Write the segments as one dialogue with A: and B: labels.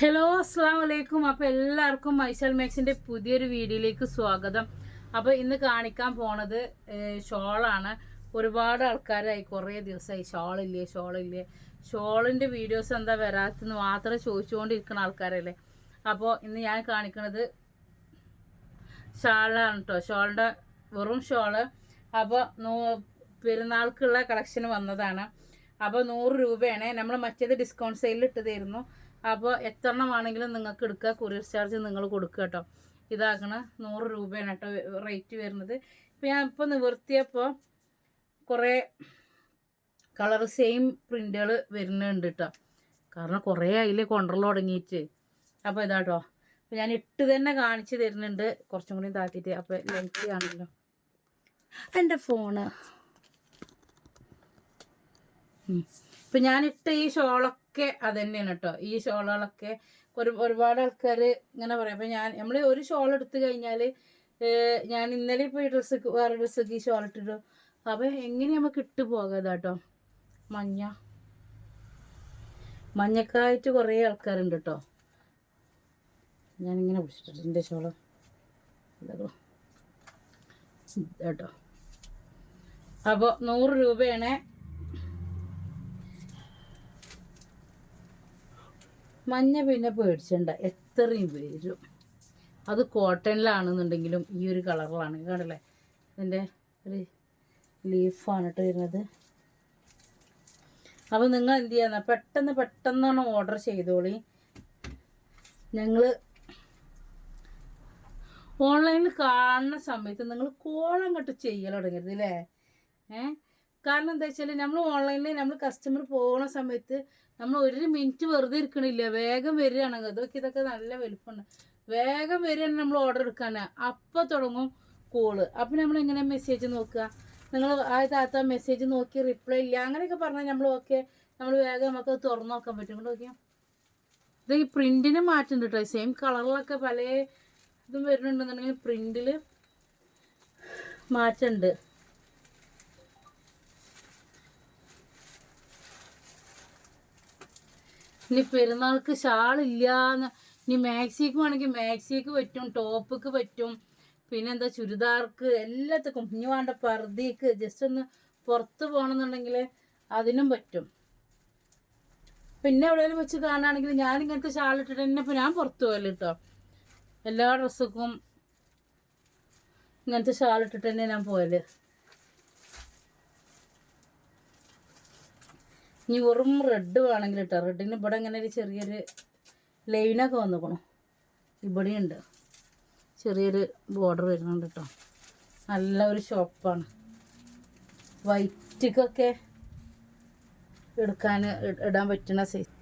A: Hello അസ്സാം വലൈക്കും അപ്പോൾ എല്ലാവർക്കും മൈസൽ മാക്സിന്റെ പുതിയൊരു വീഡിയോയിലേക്ക് സ്വാഗതം. അപ്പോൾ ഇന്ന് കാണിക്കാൻ പോണത് ഷോളാണ്. ഒരുപാട് ആൾക്കാരായി. കുറേ ദിവസമായി ഷോളില്ലേ ഷോളില്ലേ. ഷോളിന്റെ വീഡിയോസ് എന്താ വരാത്തെന്ന് മാത്രം ചോദിച്ചുകൊണ്ടിരിക്കുന്ന ആൾക്കാരല്ലേ. അപ്പോൾ ഇന്ന് ഞാൻ കാണിക്കുന്നത് ഷാളാണ് കേട്ടോ ഷോളിന്റെ വെറും ഷോൾ. അപ്പോൾ നൂ പെരുന്നാൾക്കുള്ള കളക്ഷൻ വന്നതാണ്. അപ്പോൾ നൂറ് രൂപയാണ്. നമ്മൾ മറ്റേത് ഡിസ്കൗണ്ട് സെയിലിൽ ഇട്ടതായിരുന്നു. അപ്പോൾ എത്ര എണ്ണമാണെങ്കിലും നിങ്ങൾക്ക് എടുക്കുക. കൊറിയർ ചാർജ് നിങ്ങൾ കൊടുക്കുക കേട്ടോ. ഇതാക്കണ നൂറ് രൂപയാണ് കേട്ടോ റേറ്റ് വരുന്നത്. ഇപ്പം ഞാൻ ഇപ്പോൾ നിവർത്തിയപ്പോൾ കുറേ കളർ സെയിം പ്രിന്റുകൾ വരുന്നുണ്ട് കേട്ടോ. കാരണം കുറേ അതിൽ കൊണ്ടുവരൽ തുടങ്ങിയിട്ട്. അപ്പോൾ ഇതാട്ടോ അപ്പോൾ ഞാൻ ഇട്ട് തന്നെ കാണിച്ച് തരുന്നുണ്ട്. കുറച്ചും കൂടി താത്തിയിട്ട് അപ്പോൾ ലെങ്ത് ആണല്ലോ എന്റെ ഫോണ് ഇപ്പം ഞാനിട്ട് ഈ ഷോളൊക്കെ അത് തന്നെയാണ് കേട്ടോ ഈ ഷോളുകളൊക്കെ ഒരു ഒരുപാട് ആൾക്കാർ ഇങ്ങനെ പറയും. അപ്പം ഞാൻ നമ്മൾ ഒരു ഷോൾ എടുത്തു കഴിഞ്ഞാൽ ഞാൻ ഇന്നലെ ഇപ്പോൾ ഈ ഡ്രസ്സ് വേറെ ഡ്രസ്സൊക്കെ ഈ ഷോൾ ഇട്ടിട്ടു. അപ്പം എങ്ങനെ നമുക്ക് ഇട്ട് പോകാതെ കേട്ടോ മഞ്ഞ. മഞ്ഞക്കായിട്ട് കുറേ ആൾക്കാരുണ്ട് കേട്ടോ ഞാനിങ്ങനെ പിടിച്ചിട്ടുണ്ട് എന്റെ ഷോൾ. കേട്ടോ അപ്പോൾ നൂറ് രൂപയാണ് മഞ്ഞ പിന്നെ പേടിച്ചണ്ട. എത്രയും വരും അത് കോട്ടണിലാണെന്നുണ്ടെങ്കിലും ഈ ഒരു കളറിലാണ്. കണ്ടല്ലേ? ഇതിന്റെ ഒരു ലീഫാണ് കേട്ടോ വരുന്നത്. അപ്പോൾ നിങ്ങൾ എന്ത് ചെയ്യാന്ന പെട്ടെന്ന് പെട്ടെന്നാണ് ഓർഡർ ചെയ്തോളി. ഞങ്ങൾ ഓൺലൈനിൽ കാണുന്ന സമയത്ത് നിങ്ങൾ കോളം കെട്ട് ചെയ്യൽ തുടങ്ങരുത് അല്ലേ ഏ? കാരണം എന്താ വെച്ചാൽ നമ്മൾ ഓൺലൈനിൽ നമ്മൾ കസ്റ്റമർ പോകുന്ന സമയത്ത് നമ്മൾ ഒരു മിനിറ്റ് വെറുതെ ഇരിക്കണില്ല. വേഗം വരികയാണ്. അതൊക്കെ ഇതൊക്കെ നല്ല വലുപ്പമാണ്. വേഗം വരികയാണ് നമ്മൾ ഓർഡർ എടുക്കാന. അപ്പം തുടങ്ങും കോൾ അപ്പം നമ്മൾ എങ്ങനെ മെസ്സേജ് നോക്കുക? നിങ്ങൾ ആ താത്ത മെസ്സേജ് നോക്കി റിപ്ലൈ ഇല്ല. അങ്ങനെയൊക്കെ പറഞ്ഞാൽ നമ്മൾ ഓക്കെ നമ്മൾ വേഗം നമുക്ക് തുറന്നു നോക്കാൻ പറ്റും. കൊണ്ട് നോക്കിയാൽ ഇത് ഈ പ്രിന്റിന് മാറ്റുന്നുണ്ട് കേട്ടോ സെയിം കളറിലൊക്കെ പല ഇതും വരുന്നുണ്ടെന്നുണ്ടെങ്കിൽ പ്രിന്റിൽ മാറ്റമുണ്ട് ഇനി പെരുന്നാൾക്ക് ഷാളില്ലാന്ന്. ഇനി മാക്സിക്ക് വേണമെങ്കിൽ മാക്സിക്ക് പറ്റും ടോപ്പിക്ക് പറ്റും. പിന്നെന്താ ചുരിദാർക്ക് എല്ലാത്തക്കും. ഇനി വേണ്ട പർദ്ദയ്ക്ക് ജസ്റ്റ് ഒന്ന് പുറത്ത് പോകണമെന്നുണ്ടെങ്കിൽ അതിനും പറ്റും. പിന്നെ എവിടെയെങ്കിലും വെച്ച് കാണുകയാണെങ്കിൽ ഞാൻ ഇങ്ങനത്തെ ഷാൾ ഇട്ടിട്ട് തന്നെ ഇപ്പോൾ ഞാൻ പുറത്ത് പോകൽ കേട്ടോ എല്ലാ ഡ്രസ്സുക്കും ഇങ്ങനത്തെ ഷാൾ ഇട്ടിട്ട് തന്നെ ഞാൻ പോകൽ. ഇനി വെറും റെഡ് വേണമെങ്കിൽ ഇട്ടോ. റെഡിന് ഇവിടെ ഇങ്ങനെ ഒരു ചെറിയൊരു ലൈനൊക്കെ വന്നിക്കണം. ഇവിടെയുണ്ട് ചെറിയൊരു ബോർഡർ വരുന്നുണ്ട് കേട്ടോ. നല്ല ഒരു ഷോപ്പാണ് വൈറ്റിക്കൊക്കെ എടുക്കാൻ ഇടാൻ പറ്റുന്ന സൈസ്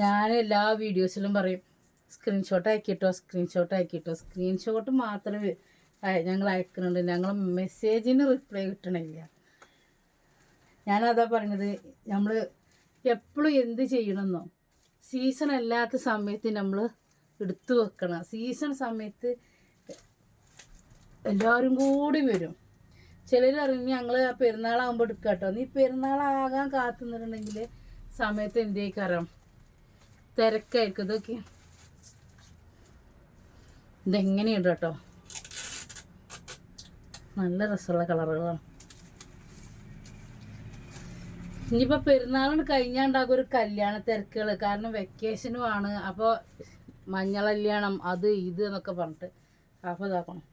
A: ഞാൻ എല്ലാ വീഡിയോസിലും പറയും സ്ക്രീൻഷോട്ട് ആക്കിയിട്ടോ സ്ക്രീൻഷോട്ട് ആക്കിയിട്ടോ സ്ക്രീൻഷോട്ട് മാത്രമേ ഞങ്ങൾ അയക്കുന്നുണ്ട്. ഞങ്ങൾ മെസ്സേജിന് റിപ്ലൈ കിട്ടണില്ല. ഞാനതാ പറഞ്ഞത് നമ്മൾ എപ്പോഴും എന്ത് ചെയ്യണമെന്നോ സീസൺ അല്ലാത്ത സമയത്ത് നമ്മൾ എടുത്തു വെക്കണം. സീസൺ സമയത്ത് എല്ലാവരും കൂടി വരും. ചിലർ അറിഞ്ഞ് ആ പെരുന്നാളാകുമ്പോൾ എടുക്കുക കേട്ടോ നീ പെരുന്നാളാകാൻ കാത്തുനിന്നിട്ടുണ്ടെങ്കിൽ സമയത്ത് എന്തേക്കറാം തിരക്കായിരിക്കും. ഇതൊക്കെ ഇതെങ്ങനെയുണ്ട് കേട്ടോ നല്ല രസമുള്ള കളറുകളാണ്. ഇനിയിപ്പോൾ പെരുന്നാളിന് കഴിഞ്ഞാണ്ടാകും ഒരു കല്യാണ തിരക്കുകൾ കാരണം വെക്കേഷനും ആണ്. അപ്പോൾ മഞ്ഞൾ കല്യാണം അത് ഇത് എന്നൊക്കെ പറഞ്ഞിട്ട്. അപ്പോൾ ഇതാക്കണം.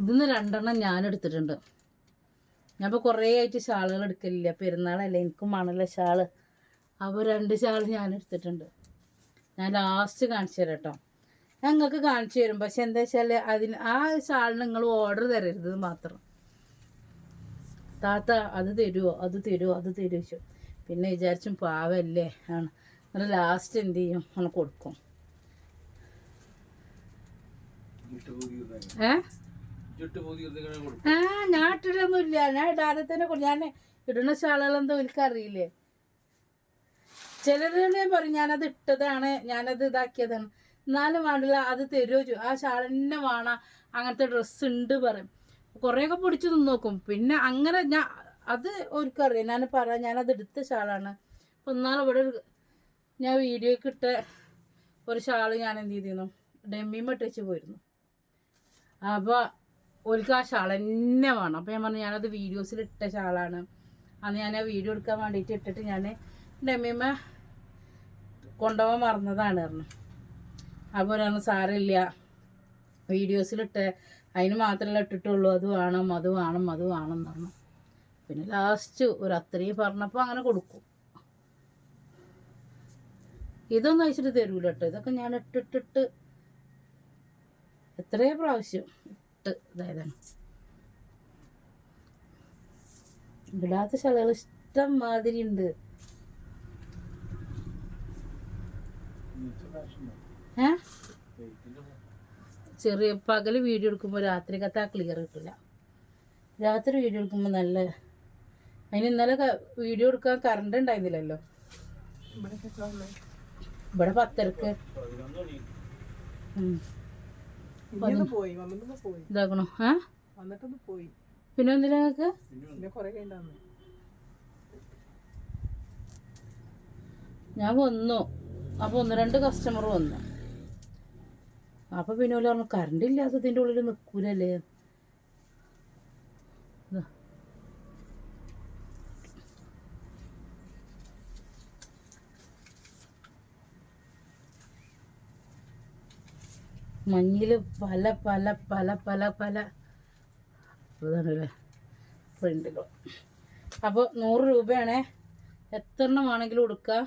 A: ഇതിന്ന് രണ്ടെണ്ണം ഞാൻ എടുത്തിട്ടുണ്ട്. ഞാൻ കുറേ ആയിട്ട് ഷാളുകൾ എടുക്കലില്ല. പെരുന്നാളല്ലേ എനിക്കും മണല്ല ഷാൾ. അപ്പോൾ രണ്ട് ഷാൾ ഞാൻ എടുത്തിട്ടുണ്ട്. ഞാൻ ലാസ്റ്റ് കാണിച്ചു തരാം കേട്ടോ ഞാൻ നിങ്ങൾക്ക് കാണിച്ചു തരും. പക്ഷെ എന്താ വെച്ചാൽ അതിന് ആ ഷാളിന് നിങ്ങൾ ഓർഡർ തരരുത് മാത്രം. താത്ത അത് തരുമോ അത് തരുമോ അത് തരുമോ പിന്നെ വിചാരിച്ചും പാവല്ലേ? ആണ്. എന്നിട്ട് ലാസ്റ്റ് എന്ത് ചെയ്യും? ആണ് കൊടുക്കും. ഏ? ആ ഞാൻ ഇട്ടിട്ടൊന്നുമില്ല. ഞാൻ ഇടാതെ തന്നെ ഞാൻ ഇടുന്ന ഷാളുകളെന്തോ എനിക്കറിയില്ലേ? ചിലര് ഞാൻ പറയും ഞാനത് ഇട്ടതാണ് ഞാനത് ഇതാക്കിയതാണ്. എന്നാലും വേണ്ടില്ല അത് തരുമോ ചോ ആ ഷാൾ തന്നെ വേണം അങ്ങനത്തെ ഡ്രസ്സ് ഉണ്ട് പറയും. കുറേയൊക്കെ പിടിച്ച് നിന്ന് നോക്കും പിന്നെ അങ്ങനെ ഞാൻ അത് ഓർക്കറിയാം ഞാൻ പറയാം ഞാനത് എടുത്ത ഷാളാണ്. അപ്പം എന്നാലും ഇവിടെ ഞാൻ വീഡിയോയ്ക്ക് ഇട്ട ഒരു ഷാൾ ഞാൻ എന്ത് ചെയ്തിരുന്നു? ഡെമ്മിമ ഇട്ട് പോയിരുന്നു. അപ്പോൾ ഓൽക്ക് ആ ഷാൾ തന്നെ വേണം. അപ്പോൾ ഞാൻ പറഞ്ഞു ഞാനത് വീഡിയോസിൽ ഇട്ട ഷാളാണ്. അന്ന് ഞാൻ ആ വീഡിയോ എടുക്കാൻ വേണ്ടിയിട്ട് ഇട്ടിട്ട് ഞാൻ ഡെമ്മിമ കൊണ്ടുപോകാൻ മറന്നതാണ് പറഞ്ഞു. അപ്പോൾ ഒരാണ് സാരമില്ല. വീഡിയോസിലിട്ട് അതിന് മാത്രമല്ല ഇട്ടിട്ടുള്ളൂ. അത് വേണം അത് വേണം അത് വേണം എന്ന് പറഞ്ഞു. പിന്നെ ലാസ്റ്റ് ഒരു അത്രയും പറഞ്ഞപ്പോൾ അങ്ങനെ കൊടുക്കും. ഇതൊന്നും അയച്ചിട്ട് തരൂല കേട്ടോ. ഇതൊക്കെ ഞാൻ ഇട്ടിട്ടിട്ട് എത്രയോ പ്രാവശ്യം ഇട്ട് ഇതായതാണ്. ഇടാത്ത ശലകൾ ഇഷ്ടം മാതിരി ഉണ്ട്. ഏ? ചെറിയ പകൽ വീഡിയോ എടുക്കുമ്പോൾ രാത്രി കത്താ ക്ലിയർ കിട്ടില്ല രാത്രി വീഡിയോ എടുക്കുമ്പോൾ നല്ല അതിന് ഇന്നലെ വീഡിയോ എടുക്കാൻ കറണ്ട് ഉണ്ടായിരുന്നില്ലല്ലോ. ഇവിടെ പത്തരക്ക്. ഇതാക്കണോ? ഏ? പിന്നെ ഒന്നില്ല നിങ്ങൾക്ക് ഞാൻ വന്നു. അപ്പോൾ ഒന്ന് രണ്ട് കസ്റ്റമർ വന്നു. അപ്പോൾ പിന്നെ ഓല പറഞ്ഞു കറണ്ട് ഇല്ലാത്തതിന്റെ ഉള്ളിൽ നിൽക്കൂലല്ലേ. മഞ്ഞിൽ പല പല പല പല പല. ഇതാണല്ലേ പ്രിന്റുകൾ അപ്പോൾ നൂറ് രൂപയാണേ. എത്ര എണ്ണം വേണമെങ്കിലും കൊടുക്കുക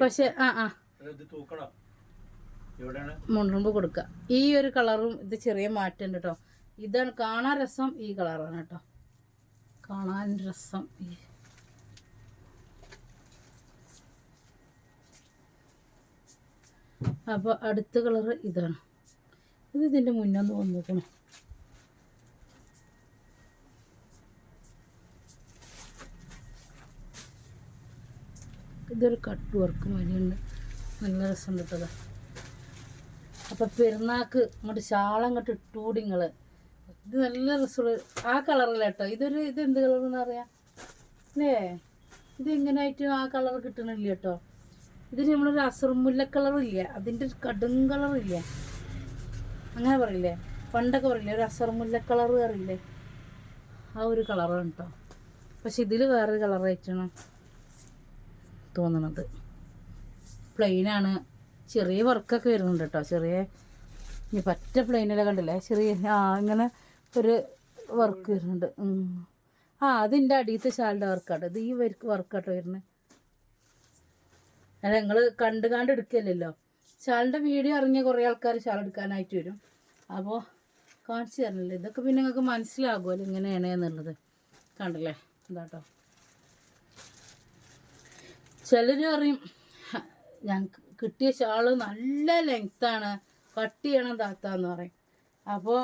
A: പക്ഷെ ആ ആ. മുണ്ടുമ്പ് കൊടുക്കുക. ഈ ഒരു കളറും ഇത് ചെറിയ മാറ്റം ഉണ്ട് കേട്ടോ ഇതാണ് കാണാൻ രസം ഈ കളറാണ് കേട്ടോ കാണാൻ രസം ഈ. അപ്പോൾ അടുത്ത കളറ് ഇതാണ്. ഇത് ഇതിന്റെ മുന്നൊന്ന് വന്നിക്കണം. ഇതൊരു കട്ട് വർക്ക് മതിയുണ്ട് നല്ല രസം കിട്ടത് അപ്പം പെരുന്നാക്ക് ഇങ്ങോട്ട് ശാളം അങ്ങോട്ട് ഇട്ടൂടി നിങ്ങൾ ഇത് നല്ല രസമുള്ള ആ കളറല്ല കേട്ടോ ഇതൊരു ഇത് എന്ത് കളറെന്ന് അറിയാം? അല്ലേ ഇത് എങ്ങനെയായിട്ട് ആ കളർ കിട്ടണില്ല കേട്ടോ ഇതിന് നമ്മളൊരു അസർമുല്ല കളറില്ല അതിന്റെ ഒരു കടും കളറില്ല അങ്ങനെ പറയില്ലേ? പണ്ടൊക്കെ പറയില്ലേ? ഒരു അസർമുല്ല കളർ അറിയില്ലേ? ആ ഒരു കളറാണ് കേട്ടോ പക്ഷെ ഇതിൽ വേറൊരു കളറായിട്ടാണ് തോന്നണത്. പ്ലെയിനാണ് ചെറിയ വർക്കൊക്കെ വരുന്നുണ്ട് കേട്ടോ. ചെറിയ ഇനി പറ്റ പ്ലെയിനല്ല കണ്ടില്ലേ? ചെറിയ ആ ഇങ്ങനെ ഒരു വർക്ക് വരുന്നുണ്ട്. ആ അതിന്റെ അടിയത്തെ ഷാളിന്റെ വർക്കാട്ടോ ഇത് ഈ വർക്ക് വർക്കാട്ടോ വരുന്നത് അല്ല നിങ്ങൾ കണ്ട് കണ്ട് എടുക്കില്ലല്ലോ. ഷാളിന്റെ വീഡിയോ ഇറങ്ങിയ കുറേ ആൾക്കാർ ഷാൾ എടുക്കാനായിട്ട് വരും. അപ്പോൾ കാണിച്ചു തരണല്ലോ? ഇതൊക്കെ പിന്നെ നിങ്ങൾക്ക് മനസ്സിലാകുമല്ലോ ഇങ്ങനെയാണ് എന്നുള്ളത്. കണ്ടല്ലേ? ഇതാട്ടോ. ചിലർ പറയും "ഹ, ഞങ്ങൾക്ക് കിട്ടിയ ഷാൾ നല്ല ലെങ്ത്താണ് കട്ട് ചെയ്യണം താത്താന്ന് പറയും. അപ്പോൾ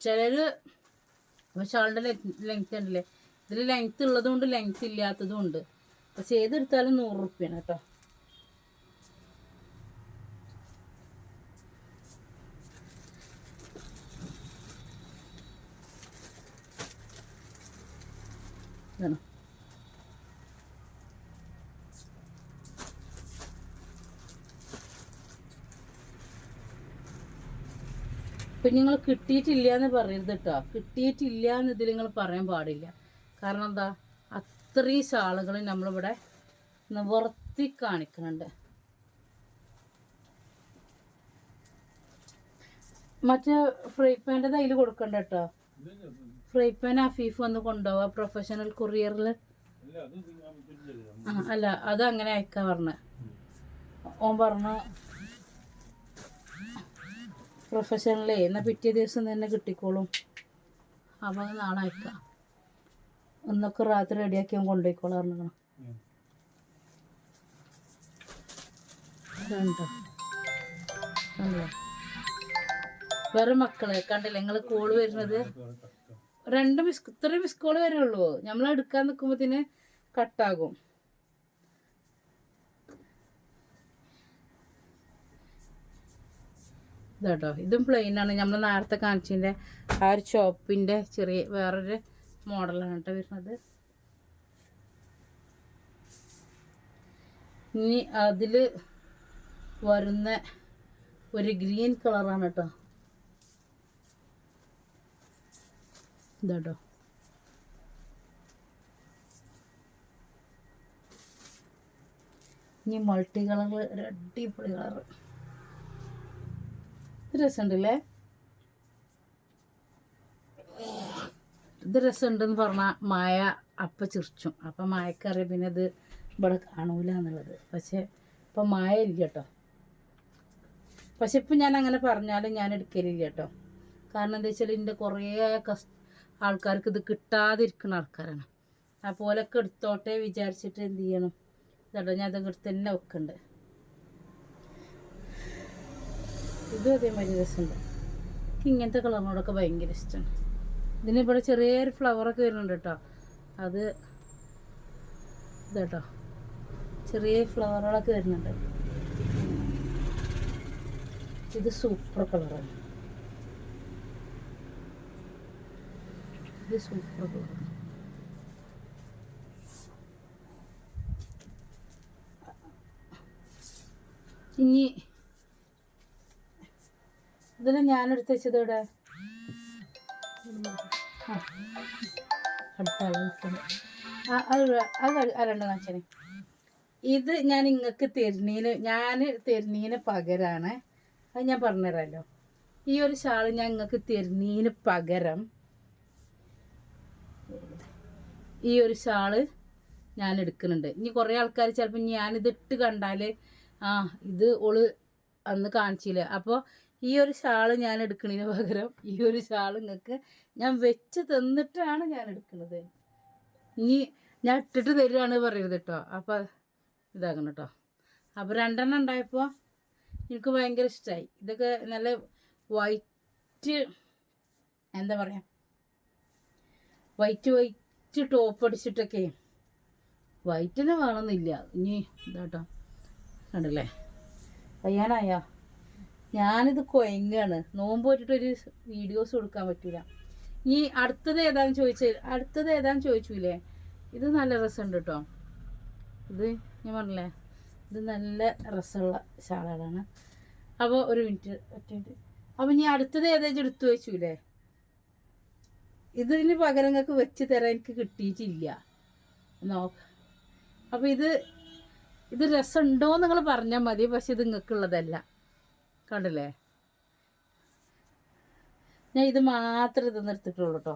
A: ചിലർ ഷാളിന്റെ ലെങ്ത് ഉണ്ടല്ലേ ഇതിൽ ലെങ്ത് ഉള്ളതും ഉണ്ട് ലെങ്ത് ഇല്ലാത്തതും ഉണ്ട് പക്ഷെ ഏതെടുത്താലും നൂറ് റുപ്യാണ് കേട്ടോ. ഇതാണ്? ഇപ്പം നിങ്ങൾ കിട്ടിയിട്ടില്ല എന്ന് പറയരുത് കേട്ടോ കിട്ടിയിട്ടില്ല എന്ന് ഇതിൽ നിങ്ങൾ പറയാൻ പാടില്ല. കാരണം എന്താ? അത്രയും ഷാളുകൾ നമ്മളിവിടെ നിവർത്തി കാണിക്കുന്നുണ്ട്. മറ്റേ ഫ്രൈ പാന്റെ കയ്യിൽ കൊടുക്കണ്ട കേട്ടോ ഫ്രൈ പാൻ അഫീഫ് വന്ന് കൊണ്ടുപോവാ പ്രൊഫഷണൽ കൊറിയറിൽ അല്ല അത് അങ്ങനെ അയക്കാൻ പറഞ്ഞ. ഓൻ പറഞ്ഞു പ്രൊഫഷണലേ എന്നാൽ പിറ്റേ ദിവസം തന്നെ കിട്ടിക്കോളും. അപ്പോൾ നാളെ അയക്കാം. ഒന്നൊക്കെ രാത്രി റെഡിയാക്കി അവൻ കൊണ്ടുപോയിക്കോളാം പറഞ്ഞു കണ്ടോ? വേറെ മക്കളെ കണ്ടില്ല? നിങ്ങൾ കോൾ വരുന്നത്? രണ്ട് മിസ് ഇത്രയും മിസ് കോൾ വരുള്ളൂ. നമ്മൾ എടുക്കാൻ നിൽക്കുമ്പോൾ തന്നെ കട്ടാകും ഇതാട്ടോ. ഇതും പ്ലെയിൻ ആണ്. നമ്മൾ നേരത്തെ കാണിച്ചതിന്റെ ആ ഒരു ചോപ്പിന്റെ ചെറിയ വേറൊരു മോഡലാണ് കേട്ടോ വരുന്നത്. ഇനി അതിൽ വരുന്ന ഒരു ഗ്രീൻ കളറാണ് കേട്ടോ ഇതാട്ടോ. ഇനി മൾട്ടി കളർ ഒരു അടിപൊളി കളറ് രസമുണ്ടല്ലേ? ഇത് രസമുണ്ടെന്ന് പറഞ്ഞാൽ മായ അപ്പം ചിരിച്ചു അപ്പം മായക്കറിയ പിന്നെ ഇത് ഇവിടെ കാണൂല എന്നുള്ളത്. പക്ഷേ ഇപ്പം മായ ഇല്ല കേട്ടോ പക്ഷെ ഇപ്പം ഞാൻ അങ്ങനെ പറഞ്ഞാലും ഞാൻ എടുക്കലില്ല കേട്ടോ. കാരണം എന്താ വെച്ചാൽ എന്റെ കുറേ കസ് ആൾക്കാർക്ക് ഇത് കിട്ടാതിരിക്കുന്ന ആൾക്കാരാണ്. അപ്പോലൊക്കെ എടുത്തോട്ടെ വിചാരിച്ചിട്ട് എന്ത് ചെയ്യണം? ഇതാട്ടോ ഞാൻ അത് എടുത്ത് തന്നെ വെക്കുന്നുണ്ട് ഇതും അതേമാതിരി രസമുണ്ട്. ഇങ്ങനത്തെ കളറിനോടൊക്കെ ഭയങ്കര ഇഷ്ടമാണ് ഇതിന് ഇവിടെ ചെറിയൊരു ഫ്ലവറൊക്കെ വരുന്നുണ്ട് കേട്ടോ. അത് ഇതാട്ടോ. ചെറിയ ഫ്ലവറുകളൊക്കെ വരുന്നുണ്ട്. ഇത് സൂപ്പർ കളറാണ് ഇത് സൂപ്പർ കളറാണ് ഇനി ഇതിൽ ഞാൻ എടുത്ത് വെച്ചത് ഇവിടെ ആ. അടുത്ത ആൾ നിൽക്കുന്നു. ആ അത് ഇവിടെ- അത് വെച്ചത് ഇവിടെ രണ്ട് കാണിച്ചേ ഇത് ഞാൻ ഇങ്ങക്ക് തരുന്നതിന് ഞാൻ തരുന്നതിന് പകരാണ്. അത് ഞാൻ പറഞ്ഞുതരാമല്ലോ ഈ ഒരു ഷാൾ ഞാൻ ഇങ്ങക്ക് തരുന്നതിന് പകരം ഈ ഒരു ഷാൾ ഞാൻ എടുക്കുന്നുണ്ട്. ഇനി കുറേ ആൾക്കാർ ചിലപ്പോൾ ഞാനിതിട്ട് കണ്ടാൽ ആ ഇത് ഓൾ അന്ന് കാണിച്ചില്ല. അപ്പോൾ ഈ ഒരു ഷാൾ ഞാൻ എടുക്കുന്നതിന് പകരം ഈ ഒരു ഷാൾ നിങ്ങൾക്ക് ഞാൻ വെച്ച് തന്നിട്ടാണ് ഞാൻ എടുക്കുന്നത് ഇനി ഞാൻ ഇട്ടിട്ട് തരികയാണ് പറയരുത് കേട്ടോ അപ്പോൾ ഇതാക്കണം കേട്ടോ അപ്പോൾ രണ്ടെണ്ണം ഉണ്ടായപ്പോൾ എനിക്ക് ഭയങ്കര ഇഷ്ടമായി ഇതൊക്കെ നല്ല വൈറ്റ് എന്താ പറയുക വൈറ്റ് വൈറ്റ് ടോപ്പ് അടിച്ചിട്ടൊക്കെ വൈറ്റിന് വേണമെന്നില്ല ഇനി ഇതാട്ടോ. കണ്ടല്ലേ? കയ്യാനായോ? ഞാനിത് കൊയങ്ങാണ്. നോമ്പ് പോയിട്ടൊരു വീഡിയോസ് കൊടുക്കാൻ പറ്റില്ല ഇനി അടുത്തത് ഏതാന്ന് ചോദിച്ച അടുത്തത് ഏതാന്ന് ചോദിച്ചൂലേ? ഇത് നല്ല രസമുണ്ട് കേട്ടോ ഇത് ഞാൻ പറഞ്ഞില്ലേ ഇത് നല്ല രസമുള്ള ഷാളുകളാണ് അപ്പോൾ ഒരു മിനിറ്റ് ഒറ്റ മിനിറ്റ്. അപ്പോൾ ഇനി അടുത്തത് ഏതാ എടുത്തു വെച്ചൂലേ? ഇതിന് പകരം നിങ്ങൾക്ക് വെച്ച് തരാൻ എനിക്ക് കിട്ടിയിട്ടില്ല. നോക്ക്. അപ്പോൾ ഇത് ഇത് രസമുണ്ടോ നിങ്ങൾ പറഞ്ഞാൽ മതി പക്ഷെ ഇത് നിങ്ങൾക്കുള്ളതല്ല. കണ്ടില്ലേ? ഞാൻ ഇത് മാത്രം ഇത് നിർത്തിട്ടുള്ളൂ കേട്ടോ.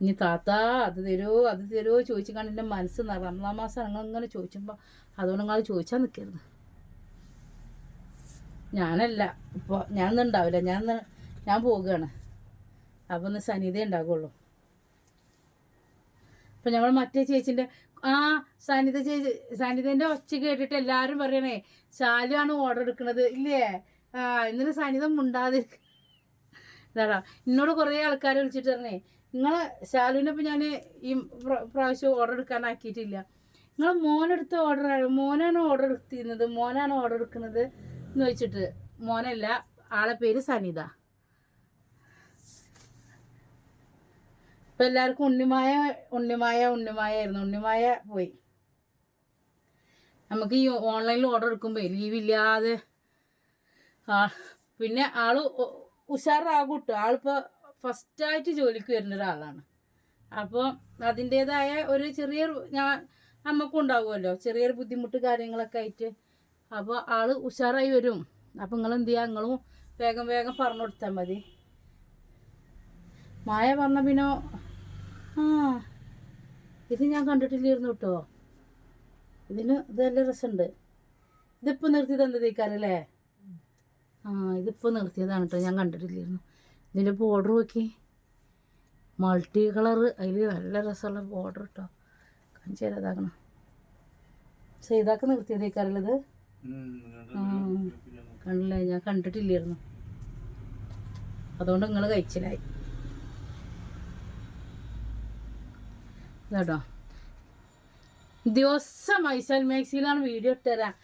A: ഇനി താത്ത അത് തരുമോ അത് തരുമോ ചോദിച്ചു കണ്ട് എന്റെ മനസ്സ് റംസാൻ മാസം നിങ്ങൾ ഇങ്ങനെ ചോദിച്ചുമ്പോൾ അതുകൊണ്ട് നിങ്ങൾ ചോദിച്ചാൽ നിൽക്കരുത് ഞാനല്ല ഇപ്പോൾ ഞാൻ ഉണ്ടാവില്ല. ഞാൻ ഞാൻ പോവുകയാണ്. അപ്പോൾ ഒന്ന് സന്നിധി ഉണ്ടാകുള്ളൂ അപ്പം ഞങ്ങൾ മറ്റേ ചേച്ചിന്റെ ആ സനിത ചേച്ചി സനിതന്റെ ഒച്ച കേട്ടിട്ട് എല്ലാവരും പറയണേ ശാലുവാണ് ഓർഡർ എടുക്കുന്നത് ഇല്ലേ? ആ എന്നിട്ട് സനിത മുണ്ടാതിരിക്ക ഇതാടാ എന്നോട് കുറേ ആൾക്കാർ വിളിച്ചിട്ട് പറഞ്ഞേ നിങ്ങൾ ശാലുവിനെ ഇപ്പം ഞാൻ ഈ പ്ര- പ്രാവശ്യം ഓർഡർ എടുക്കാനാക്കിയിട്ടില്ല. നിങ്ങൾ മോനെടുത്ത് ഓർഡർ മോനാണ് ഓർഡർ എടുത്തിരുന്നത് മോനാണ് ഓർഡർ എടുക്കുന്നത് എന്ന് വെച്ചിട്ട് മോനല്ല ആളെ പേര് സനിത. ഇപ്പം എല്ലാവർക്കും ഉണ്ണിമായ ഉണ്ണിമായ ഉണ്ണിമായ ആയിരുന്നു. ഉണ്ണിമായ പോയി. നമുക്ക് ഈ ഓൺലൈനിൽ ഓർഡർ എടുക്കുമ്പോൾ ലീവില്ലാതെ ആ പിന്നെ ആൾ ഉഷാറാകൂട്ടു ഉഷാറാകും കേട്ടോ ആളിപ്പോൾ ഫസ്റ്റായിട്ട് ജോലിക്ക് വരുന്ന ഒരാളാണ്. അപ്പോൾ അതിന്റേതായ ഒരു ചെറിയൊരു ഞാൻ നമുക്കും ഉണ്ടാവുമല്ലോ. ചെറിയൊരു ബുദ്ധിമുട്ട് കാര്യങ്ങളൊക്കെ ആയിട്ട്. അപ്പോൾ ആൾ ഉഷാറായി വരും. അപ്പോൾ നിങ്ങൾ എന്ത് ചെയ്യുക നിങ്ങളും വേഗം വേഗം പറഞ്ഞു കൊടുത്താൽ മതി. മായ പറഞ്ഞ പിന്നോ ആ ഇത് ഞാൻ കണ്ടിട്ടില്ലായിരുന്നു കേട്ടോ. ഇതിന് ഇത് നല്ല രസമുണ്ട്. ഇതിപ്പോൾ നിർത്തിയത് തന്നതേക്കാരല്ലേ ആ ഇതിപ്പോൾ നിർത്തിയതാണ് കേട്ടോ ഞാൻ കണ്ടിട്ടില്ലായിരുന്നു. ഇതിന്റെ ബോർഡർ നോക്കി. മൾട്ടി കളർ അതിൽ നല്ല രസമുള്ള ബോർഡർ കേട്ടോ. കാണിച്ചു തരാം ഇതാക്കണം. ചെയ്താക്ക് നിർത്തിയതേക്കാരല്ലത് ഇത്? കണ്ടില്ല? ഞാൻ കണ്ടിട്ടില്ലായിരുന്നു. അതുകൊണ്ട് നിങ്ങൾ കഴിച്ചിലായി കേട്ടോ. ദിവസം മൈസൽ മാക്സിയിലാണ് വീഡിയോ ഇട്ടുതരാം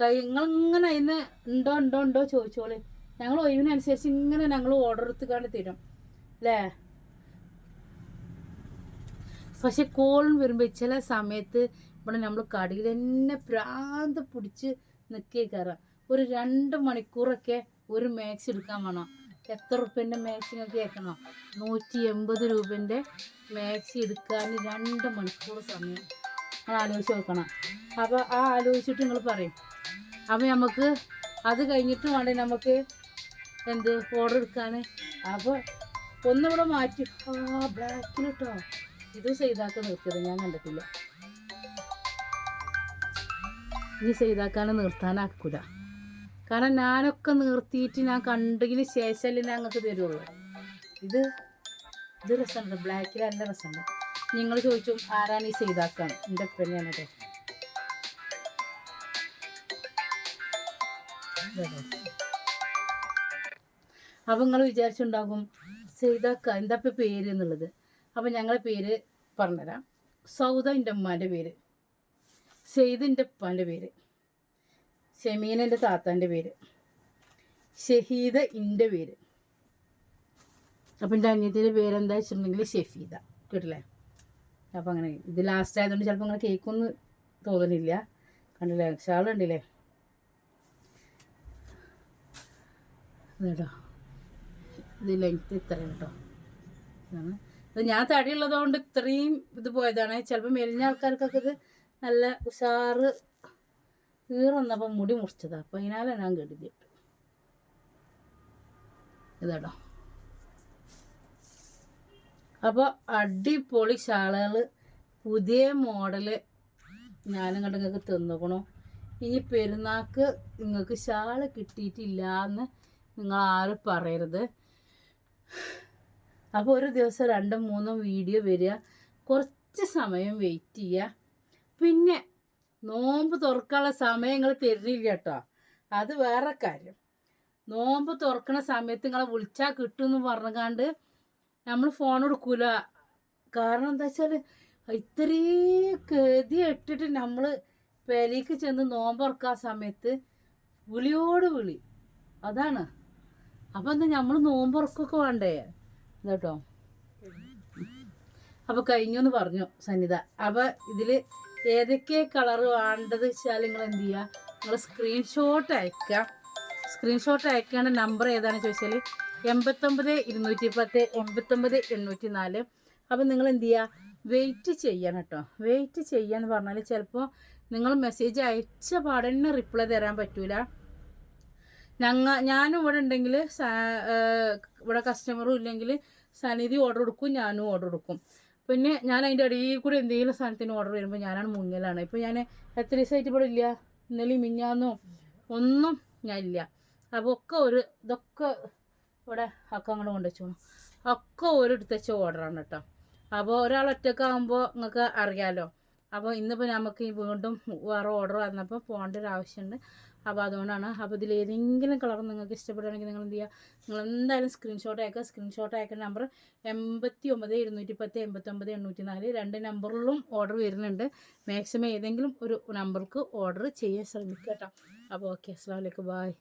A: കൈ നിങ്ങളിങ്ങനെ അതിന് ഉണ്ടോ ഉണ്ടോ ഉണ്ടോ ചോദിച്ചോളി. ഞങ്ങൾ ഒഴിവിനനുസരിച്ച് ഇങ്ങനെ ഞങ്ങൾ ഓർഡർ എടുത്തുകൊണ്ട് തരും. അല്ലേ പക്ഷെ കോളും വരുമ്പോൾ ചില സമയത്ത് ഇവിടെ നമ്മൾ കടയിൽ തന്നെ പ്രാന്ത പിടിച്ച് നിൽക്കേക്കാറാം ഒരു രണ്ട് മണിക്കൂറൊക്കെ ഒരു മാക്സ് എടുക്കാൻ വേണം. എത്ര റുപ്യന്റെ മാക്സിനെ കേൾക്കണോ? നൂറ്റി എൺപത് രൂപന്റെ മാക്സി എടുക്കാൻ രണ്ട് മണിക്കൂർ സമയം. നിങ്ങൾ ആലോചിച്ച് നോക്കണം. അപ്പോൾ ആ ആലോചിച്ചിട്ട് നിങ്ങൾ പറയും. അപ്പോൾ നമുക്ക് അത് കഴിഞ്ഞിട്ട് വേണ്ടേ നമുക്ക് എന്ത് ഓർഡർ എടുക്കാൻ അപ്പോൾ ഒന്നിവിടെ മാറ്റി. ആ ബ്ലാക്കിൽ കേട്ടോ ഇത് ചെയ്താക്കാൻ നിർത്തിയത് ഞാൻ കണ്ടിട്ടില്ല. ഇനി ചെയ്താക്കാൻ നിർത്താനാക്കൂല. കാരണം ഞാനൊക്കെ നിർത്തിയിട്ട് ഞാൻ കണ്ടതിന് ശേഷമല്ലേ ഞാൻ അങ്ങക്ക് തരുള്ളൂ. ഇത് ഇത് രസമുണ്ട്. ബ്ലാക്കിൽ നല്ല രസമുണ്ട്. നിങ്ങൾ ചോദിച്ചു ആരാണ് ഈ ചെയ്താക്കാൻ? എന്റെ കേട്ടോ. അപ്പം നിങ്ങൾ വിചാരിച്ചുണ്ടാകും ചെയ്താക്ക. എന്താ ഇപ്പം പേര് എന്നുള്ളത്? അപ്പം ഞങ്ങളെ പേര് പറഞ്ഞുതരാം. സൗദ എന്റെ ഉമ്മാന്റെ പേര്. സെയ്ദ് എന്റെ ഉപ്പാന്റെ പേര്. ഷെമീൻ എന്റെ താത്താന്റെ പേര്. ഷഹീദ എന്റെ പേര്. അപ്പം എന്റെ അനിയത്തിന്റെ പേരെന്താ വെച്ചിട്ടുണ്ടെങ്കിൽ ഷെഫീദ. കേട്ടില്ലേ? അപ്പം അങ്ങനെ ഇത് ലാസ്റ്റ് ആയതുകൊണ്ട് ചിലപ്പോൾ അങ്ങനെ കേൾക്കുമെന്ന് തോന്നുന്നില്ല. കണ്ടില്ലേ? ഷാൾ കണ്ടില്ലേ? ഇത് ലെങ്ത് ഇത്ര കേട്ടോ. ഇതാണ്. ഇത് ഞാൻ തടിയുള്ളതുകൊണ്ട് ഇത്രയും ഇത് പോയതാണ്. ചിലപ്പോൾ മെലിഞ്ഞ ആൾക്കാർക്കൊക്കെ ഇത് നല്ല ഉഷാറ് ഈറന്നപ്പം മുടി മുറിച്ചതാണ് അപ്പോൾ അതിനാലെ ഞാൻ കെടുത്തിട്ടു ഇതാടോ അപ്പോൾ അടിപൊളി ശാളകൾ പുതിയ മോഡൽ ഞാനും കണ്ട് നിങ്ങൾക്ക് തന്നുക്കണു. ഇനി പെരുന്നാൾക്ക് നിങ്ങൾക്ക് ഷാൾ കിട്ടിയിട്ടില്ല എന്ന് നിങ്ങൾ ആരും പറയരുത്. അപ്പോൾ ഒരു ദിവസം രണ്ടും മൂന്നും വീഡിയോ വരിക. കുറച്ച് സമയം വെയിറ്റ് ചെയ്യുക. പിന്നെ നോമ്പ് തുറക്കാനുള്ള സമയം നിങ്ങൾ തരുന്നില്ല കേട്ടോ അത് വേറെ കാര്യം. നോമ്പ് തുറക്കണ സമയത്ത് നിങ്ങളെ വിളിച്ചാൽ കിട്ടുമെന്ന് പറഞ്ഞുകൊണ്ട് നമ്മൾ ഫോൺ എടുക്കൂല. കാരണം എന്താ വെച്ചാൽ ഇത്രയും ഗതി ഇട്ടിട്ട് നമ്മൾ പെരയ്ക്ക് ചെന്ന് നോമ്പ് തുറക്കാൻ സമയത്ത് വിളിയോട് വിളി. അതാണ്. അപ്പം എന്താ നമ്മൾ നോമ്പ് തുറക്കൊക്കെ വേണ്ടേ? കേട്ടോ അപ്പോൾ കഴിഞ്ഞു എന്ന് പറഞ്ഞു സന്നിധ അപ്പോൾ ഇതിൽ ഏതൊക്കെ കളർ വേണ്ടത് വെച്ചാൽ നിങ്ങൾ എന്ത് ചെയ്യുക? നിങ്ങൾ സ്ക്രീൻഷോട്ട് അയക്കുക സ്ക്രീൻഷോട്ട് അയക്കേണ്ട നമ്പർ ഏതാണെന്ന് ചോദിച്ചാൽ എൺപത്തൊമ്പത് ഇരുന്നൂറ്റി പത്ത് എൺപത്തൊമ്പത് എണ്ണൂറ്റി നാല് അപ്പം നിങ്ങൾ എന്ത് ചെയ്യുക? വെയിറ്റ് ചെയ്യണം കേട്ടോ. വെയിറ്റ് ചെയ്യാന്ന് പറഞ്ഞാൽ ചിലപ്പോൾ നിങ്ങൾ മെസ്സേജ് അയച്ച പാടന്നെ റിപ്ലൈ തരാൻ പറ്റൂല. ഞങ്ങ ഞാനും ഇവിടെ ഉണ്ടെങ്കിൽ ഇവിടെ കസ്റ്റമറും ഇല്ലെങ്കിൽ സനിധി ഓർഡർ കൊടുക്കും ഞാനും ഓർഡർ കൊടുക്കും. പിന്നെ ഞാൻ അതിന്റെ ഇടയിൽ കൂടി എന്തെങ്കിലും സാധനത്തിന് ഓർഡർ വരുമ്പോൾ ഞാനാണ് മുന്നിലാണ് ഇപ്പോൾ ഞാൻ എത്ര ദിവസമായിട്ട് ഇവിടെ ഇല്ല? ഇന്നലെയും മിഞ്ഞാന്നോ ഒന്നും ഞാൻ ഇല്ല. അപ്പോൾ ഒക്കെ ഒരു ഇതൊക്കെ ഇവിടെ ഒക്കെ അങ്ങോട്ട് കൊണ്ടുവച്ചു ഒക്കെ ഒരു എടുത്തുവെച്ച ഓർഡറാണ് കേട്ടോ അപ്പോൾ ഒരാൾ ഒറ്റക്കാകുമ്പോൾ നിങ്ങൾക്ക് അറിയാമല്ലോ അപ്പോൾ ഇന്നിപ്പോൾ നമുക്ക് വീണ്ടും വേറെ ഓർഡർ വന്നപ്പോൾ പോകേണ്ട ഒരു ആവശ്യമുണ്ട് അപ്പോൾ അതുകൊണ്ടാണ് അപ്പോൾ ഇതിൽ ഏതെങ്കിലും കളർ നിങ്ങൾക്ക് ഇഷ്ടപ്പെടുകയാണെങ്കിൽ നിങ്ങൾ എന്ത് ചെയ്യുക നിങ്ങൾ എന്തായാലും സ്ക്രീൻഷോട്ട് അയക്കുക. സ്ക്രീൻഷോട്ട് അയക്കുന്ന നമ്പർ എൺപത്തി ഒമ്പത് ഇരുന്നൂറ്റി പത്ത് എൺപത്തൊമ്പത് എണ്ണൂറ്റി നാല് രണ്ട് നമ്പറിലും ഓർഡർ വരുന്നുണ്ട്. മാക്സിമം ഏതെങ്കിലും ഒരു നമ്പർക്ക് ഓർഡർ ചെയ്യാൻ ശ്രമിക്കുക കേട്ടോ. അപ്പോൾ ഓക്കെ അസ്സാം വലൈക്കും ബായ്